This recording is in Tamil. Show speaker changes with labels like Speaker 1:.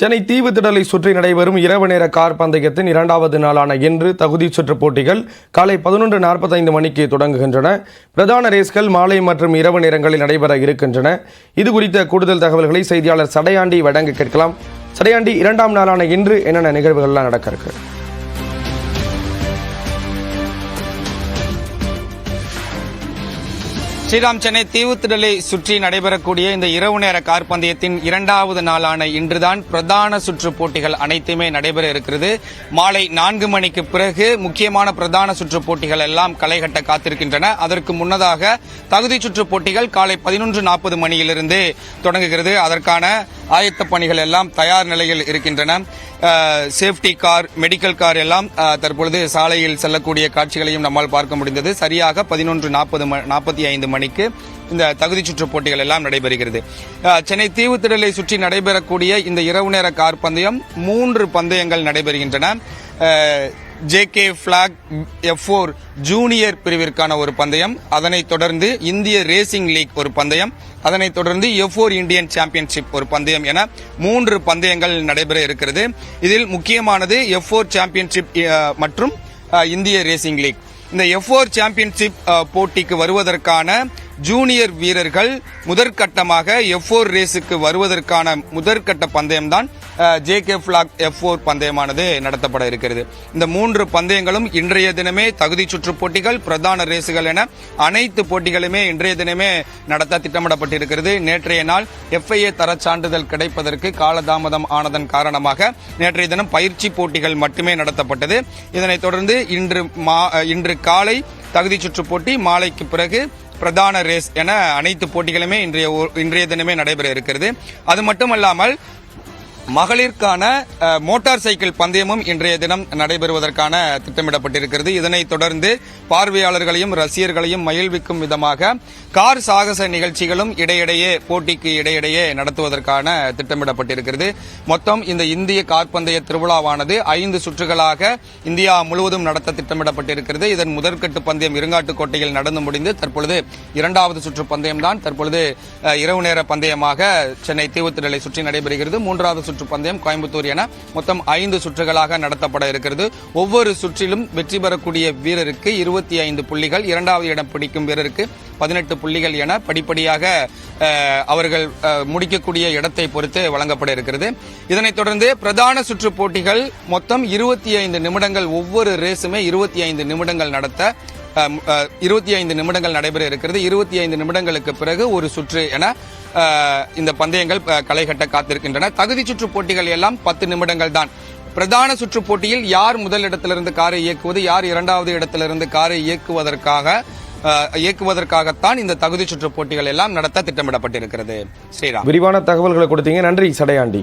Speaker 1: சென்னை தீவுத்திடலை சுற்றி நடைபெறும் இரவு நேர கார் பந்தயத்தின் இரண்டாவது நாளான இன்று தகுதி சுற்று போட்டிகள் காலை பதினொன்று நாற்பத்தைந்து மணிக்கு தொடங்குகின்றன. பிரதான ரேஸ்கள் மாலை மற்றும் இரவு நேரங்களில் நடைபெற இருக்கின்றன. இது குறித்த கூடுதல் தகவல்களை செய்தியாளர் சடையாண்டி வழங்க கேட்கலாம். சடையாண்டி இரண்டாம் நாளான இன்று என்னென்ன நிகழ்வுகள்லாம் நடக்க இருக்கு?
Speaker 2: ஸ்ரீராம் சென்னை தீவுத்திடலை சுற்றி நடைபெறக்கூடிய இந்த இரவு நேர கார் பந்தயத்தின் இரண்டாவது நாளான இன்றுதான் பிரதான சுற்று போட்டிகள் அனைத்துமே நடைபெற இருக்கிறது. மாலை நான்கு மணிக்கு பிறகு முக்கியமான பிரதான சுற்று போட்டிகள் எல்லாம் களைகட்ட காத்திருக்கின்றன. அதற்கு முன்னதாக தகுதி சுற்று போட்டிகள் காலை பதினொன்று நாற்பது மணியிலிருந்து தொடங்குகிறது. அதற்கான ஆயத்த பணிகள் எல்லாம் தயார் நிலையில் இருக்கின்றன. சேஃப்டி கார் மெடிக்கல் கார் எல்லாம் தற்பொழுது சாலையில் செல்லக்கூடிய காட்சிகளையும் நம்மால் பார்க்க முடிந்தது. சரியாக பதினொன்று நாற்பது நாற்பத்தி ஐந்து மணிக்கு இந்த தகுதி சுற்று போட்டிகள் எல்லாம் நடைபெறுகிறது. சென்னை தீவுத்திடலை சுற்றி நடைபெறக்கூடிய இந்த இரவு நேர கார் பந்தயம் மூன்று பந்தயங்கள் நடைபெறுகின்றன. JK black F four junior பிரிவிற்கான ஒரு பந்தயம். அதனைத் தொடர்ந்து இந்திய ரேசிங் லீக் ஒரு பந்தயம். அதனைத் தொடர்ந்து எஃப் ஃபோர் இந்தியன் சாம்பியன்ஷிப் ஒரு பந்தயம் என மூன்று பந்தயங்கள் நடைபெற இருக்கிறது. இதில் முக்கியமானது எஃப் ஃபோர் சாம்பியன்ஷிப் மற்றும் இந்திய ரேசிங் லீக் இந்த எஃப் ஃபோர் சாம்பியன்ஷிப் போட்டிக்கு வருவதற்கான ஜூனியர் வீரர்கள் முதற்கட்டமாக எஃப் ஃபோர் ரேஸுக்கு வருவதற்கான முதற்கட்ட பந்தயம்தான் J K black F four பந்தயமானது நடத்தப்பட இருக்கிறது. இந்த மூன்று பந்தயங்களும் இன்றைய தினமே தகுதி சுற்று போட்டிகள் பிரதான ரேசுகள் என அனைத்து போட்டிகளுமே இன்றைய தினமே நடத்த திட்டமிடப்பட்டிருக்கிறது. நேற்றைய நாள் எஃப்ஐஏ தரச் சான்றிதழ் கிடைப்பதற்கு காலதாமதம் ஆனதன் காரணமாக நேற்றைய தினம் பயிற்சி போட்டிகள் மட்டுமே நடத்தப்பட்டது. இதனைத் தொடர்ந்து இன்று மா- இன்று காலை தகுதி சுற்று போட்டி மாலைக்கு பிறகு பிரதான ரேஸ் என அனைத்து போட்டிகளுமே இன்றைய இன்றைய தினமே நடைபெற இருக்கிறது. அது மட்டுமல்லாமல் மகளிருக்கான மோட்டார் சைக்கிள் பந்தயமும் இன்றைய தினம் நடைபெறுவதற்கான திட்டமிடப்பட்டிருக்கிறது. இதனைத் தொடர்ந்து பார்வையாளர்களையும் ரசிகர்களையும் மகிழ்விக்கும் விதமாக கார் சாகச நிகழ்ச்சிகளும் இடையிடையே போட்டிக்கு இடையிடையே நடத்துவதற்கான திட்டமிடப்பட்டிருக்கிறது. மொத்தம் இந்த இந்திய கார் பந்தய திருவிழாவானது ஐந்து சுற்றுகளாக இந்தியா முழுவதும் நடத்த திட்டமிடப்பட்டிருக்கிறது. இதன் முதற்கட்டு பந்தயம் இருங்காட்டுக்கோட்டையில் நடந்து முடிந்து தற்பொழுது இரண்டாவது சுற்று பந்தயம்தான். தற்பொழுது இரவு நேர பந்தயமாக சென்னை தீவுத்திடலை சுற்றி நடைபெறுகிறது. மூன்றாவது சுற்று பந்தயம் கோயம்புத்தூர் என மொத்தம் ஐந்து சுற்றுகளாக நடத்தப்பட இருக்கிறது. ஒவ்வொரு சுற்றிலும் வெற்றி பெறக்கூடிய வீரருக்கு இருபத்தி ஐந்து புள்ளிகள் இரண்டாவது இடம் பிடிக்கும் வீரருக்கு பதினெட்டு புள்ளிகள் என படிப்படியாக அவர்கள் முடிக்கக்கூடிய இடத்தை பொறுத்து வழங்கப்பட இருக்கிறது. இதனைத் தொடர்ந்து பிரதான சுற்று போட்டிகள் மொத்தம் இருபத்தி ஐந்து நிமிடங்கள் ஒவ்வொரு ரேஸுமே இருபத்தி ஐந்து நிமிடங்கள் நடத்த இருபத்தி ஐந்து நிமிடங்கள் நடைபெற இருக்கிறது. இருபத்தி ஐந்து நிமிடங்களுக்கு பிறகு ஒரு சுற்று என இந்த பந்தயங்கள் களைகட்ட காத்திருக்கின்றன. தகுதி சுற்று போட்டிகள் எல்லாம் பத்து நிமிடங்கள் தான். பிரதான சுற்று போட்டியில் யார் முதல் இடத்திலிருந்து காரை இயக்குவது யார் இரண்டாவது இடத்திலிருந்து காரை இயக்குவதற்காக இயக்குவதற்காகத்தான் இந்த தகுதி சுற்று போட்டிகள் எல்லாம் நடத்த திட்டமிடப்பட்டிருக்கிறது. ஸ்ரீராம்.
Speaker 1: விரிவான தகவல்களை கொடுத்தீங்க. நன்றி சடையாண்டி.